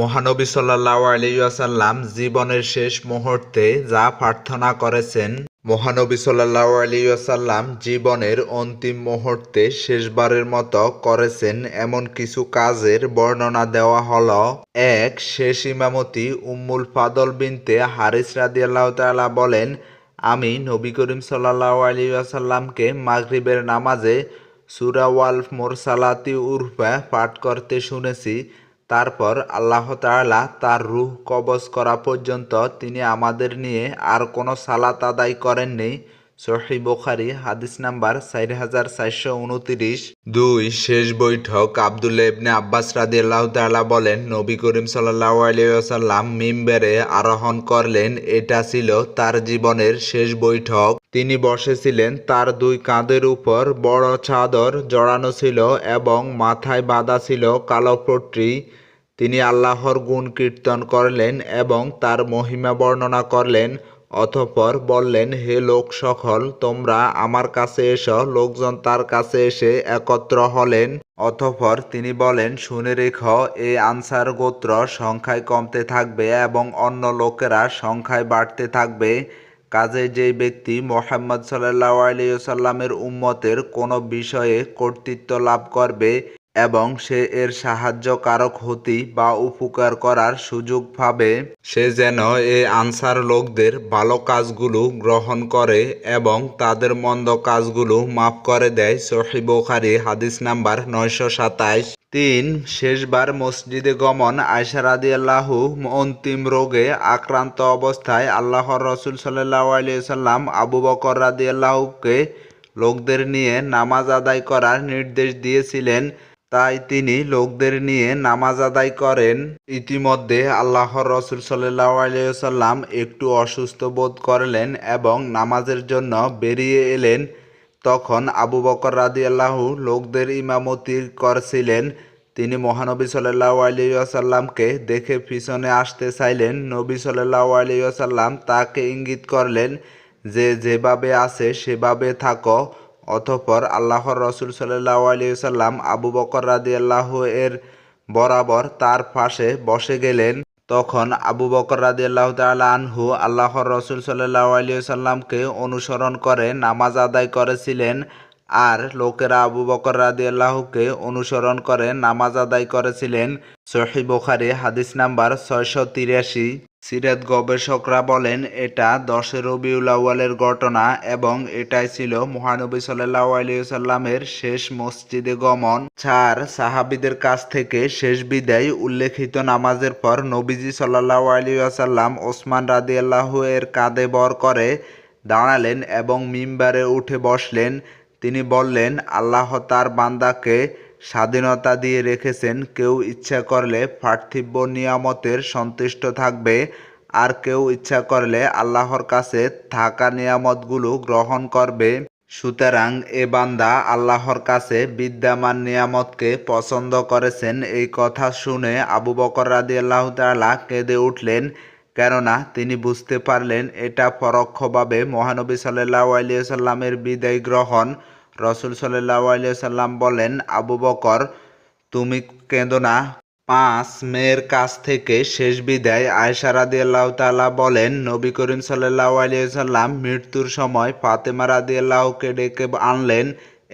মহানবী সাল্লাল্লাহু আলাইহি ওয়াসাল্লাম জীবনের শেষ মুহূর্তে যা প্রার্থনা করেছেন, মহানবী সাল্লাল্লাহু আলাইহি ওয়াসাল্লাম জীবনের অন্তিম মুহূর্তে শেষবারের মতো করেছেন এমন কিছু কাজের বর্ণনা দেওয়া হল, এক, শেষ ইমামতি উম্মুল ফাদল বিনতে হারিস রাদিয়াল্লাহু তাআলা বলেন, আমি নবী করিম সাল্লাল্লাহু আলাইহি ওয়াসাল্লামকে মাগরিবের নামাজে সূরা ওয়াল মোরসালাতি উরফা পাঠ করতে শুনেছি তারপর আল্লাহ তাআলা তার রূহ কবজ করা পর্যন্ত তিনি আমাদের নিয়ে আর কোনো সালাত আদায় করেননি। সহি বুখারী, হাদিস নাম্বার চার হাজার চারশো উনত্রিশ। দুই, শেষ বৈঠক আবদুল্লাহ ইবনে আব্বাস রাদিয়াল্লাহু তাআলা বলেন, নবী করিম সাল্লাল্লাহু আলাইহি ওয়াসাল্লাম মিম্বরে আরোহণ করলেন। এটা ছিল তার জীবনের শেষ বৈঠক। তিনি বসেছিলেন, তার দুই কাঁধের উপর বড় চাদর জড়ানো ছিল এবং মাথায় বাঁধা ছিল কালো পট্রি তিনি আল্লাহর গুণ কীর্তন করলেন এবং তার মহিমা বর্ণনা করলেন, অতঃপর বললেন, হে লোক সকল, তোমরা আমার কাছে এসো, লোকজন তার কাছে এসে একত্র হলেন। অতঃপর তিনি বলেন, শুনে রেখো এই আনসার গোত্র সংখ্যায় কমতে থাকবে এবং অন্য লোকেরা সংখ্যায় বাড়তে থাকবে। কাজে যে ব্যক্তি মোহাম্মদ সাল্লাহ আলিয়াল্লামের উম্মতের কোনো বিষয়ে কর্তৃত্ব লাভ করবে এবং সে এর সাহায্যকারক হতি বা উপকার করার সুযোগ পাবে, সে যেন এ আনসার লোকদের ভালো কাজগুলো গ্রহণ করে এবং তাদের মন্দ কাজগুলো মাফ করে দেয়। সহি বোখারি হাদিস নাম্বার নয়শো সাতাইশ। তিন, শেষবার মসজিদে গমন আয়সা আল্লাহু অন্তিম রোগে আক্রান্ত অবস্থায় আল্লাহর রসুল সাল্লাহ আলিয়াল্লাম আবু বকর রাদি আল্লাহকে লোকদের নিয়ে নামাজ আদায় করার নির্দেশ দিয়েছিলেন। তাই তিনি লোকদের নিয়ে নামাজ আদায় করেন। ইতিমধ্যে আল্লাহর রসুল সাল্লাহ আলিয়াল্লাম একটু অসুস্থ বোধ করলেন এবং নামাজের জন্য বেরিয়ে এলেন। তখন আবু বকর রাদি আল্লাহু লোকদের ইমামতি করছিলেন। তিনি মহানবী সাল্লাহ আলিয়াসাল্লামকে দেখে পিছনে আসতে চাইলেন। নবী সাল্লাহ আলিয়াসাল্লাম তাকে ইঙ্গিত করলেন যে, যেভাবে আছে সেভাবে থাকো। অতঃপর আল্লাহর রসুল সাল্লাহ আলিয়াল্লাম আবু বকর রাদি আল্লাহ এর বরাবর তার পাশে বসে গেলেন। তখন আবু বকর রাদি আল্লাহ আনহু আল্লাহর রসুল সাল্লাহ আলিয়াল্লামকে অনুসরণ করে, নামাজ আদায় করেছিলেন। আর লোকেরা আবু বকর রাদি আল্লাহকে অনুসরণ করে নামাজ আদায় করেছিলেন। সহি বোখারি হাদিস নাম্বার ছয়শো তিরাশি। সিরাত গবেষকরা বলেন, এটা দশে রবিউল ঘটনা এবং এটাই ছিল মহানবী সাল্লাহ আলিয়াল্লামের শেষ মসজিদে গমন। চার, সাহাবিদের কাছ থেকে শেষ বিদায় উল্লেখিত নামাজের পর নবীজি সাল্লাহ আলিয়াল্লাম ওসমান রাদি আল্লাহ এর কাঁধে বর করে দাঁড়ালেন এবং মিম্বারে উঠে বসলেন। তিনি বললেন, আল্লাহ তার বান্দাকে স্বাধীনতা দিয়ে রেখেছেন, কেউ ইচ্ছা করলে পার্থিব নিয়ামতের সন্তুষ্ট থাকবে, আর কেউ ইচ্ছা করলে আল্লাহর কাছে থাকা নিয়ামতগুলো গ্রহণ করবে। সুতরাং এ বান্দা আল্লাহর কাছে বিদ্যমান নিয়ামতকে পছন্দ করেছেন। এই কথা শুনে আবু বকর রাদি আল্লাহ তালা কেঁদে উঠলেন, কেননা তিনি বুঝতে পারলেন এটা পরোক্ষভাবে মহানবী সাল্লাহ আলিয়াল্লামের বিদায় গ্রহণ রসুল সাল্লাহ আলিয়াল্লাম বলেন, আবু বকর, তুমি কেঁদো না। পাঁচ মেয়ের কাছ থেকে শেষ বিদায় আয়সা রাদি আল্লাহ বলেন, নবী করিম সাল্লাহ আলিয়াল্লাম মৃত্যুর সময় ফাতেমা রাদি আল্লাহকে ডেকে আনলেন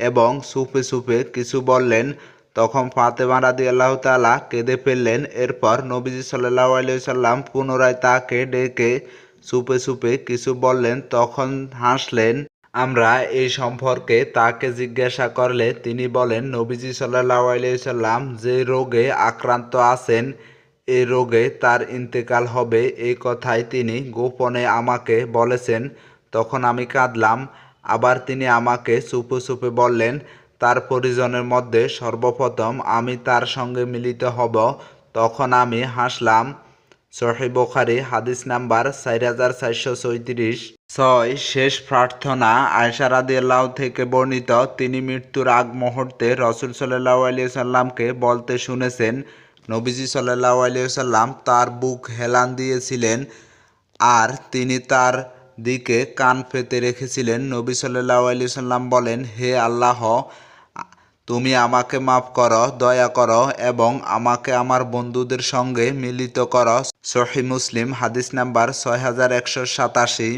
এবং সুপে সুপে কিছু বললেন। তখন ফাতেমা রাদি আল্লাহ তালা কেঁদে ফেললেন। এরপর নবীজি সাল্লাহ আলিয়াল্লাম পুনরায় তাকে ডেকে সুপে সুপে কিছু বললেন। তখন হাসলেন আমরা এই সম্পর্কে তাকে জিজ্ঞাসা করলে তিনি বলেন, নবীজি সাল্লাহ আলিয়াল্লাম যে রোগে আক্রান্ত আছেন এই রোগে তার ইন্তেকাল হবে। এই কথাই তিনি গোপনে আমাকে বলেছেন। তখন আমি কাঁদলাম। আবার তিনি আমাকে চুপে চুপে বললেন, তার পরিজনের মধ্যে সর্বপ্রথম আমি তার সঙ্গে মিলিত হব। তখন আমি হাসলাম। সহি বোখারি, হাদিস নাম্বার চার হাজার চারশো চৌত্রিশ ছয়, শেষ প্রার্থনা আয়সা রাদি আল্লাহ থেকে বর্ণিত, তিনি মৃত্যুর আগ মুহূর্তে রসুল সাল্লাহ আলিয়া সাল্লামকে বলতে শুনেছেন, নবীজি সাল্লাহ আলিয়া সাল্লাম তার বুক হেলান দিয়েছিলেন আর তিনি তার দিকে কান পেতে রেখেছিলেন। নবী সাল্লাহ আলিয়া সাল্লাম বলেন, হে আল্লাহ তুমি আমাকে মাফ করো, দয়া করো এবং আমাকে আমার বন্ধুদের সঙ্গে মিলিত করো। সহি মুসলিম, হাদিস নাম্বার ছয় হাজার একশো সাতাশি।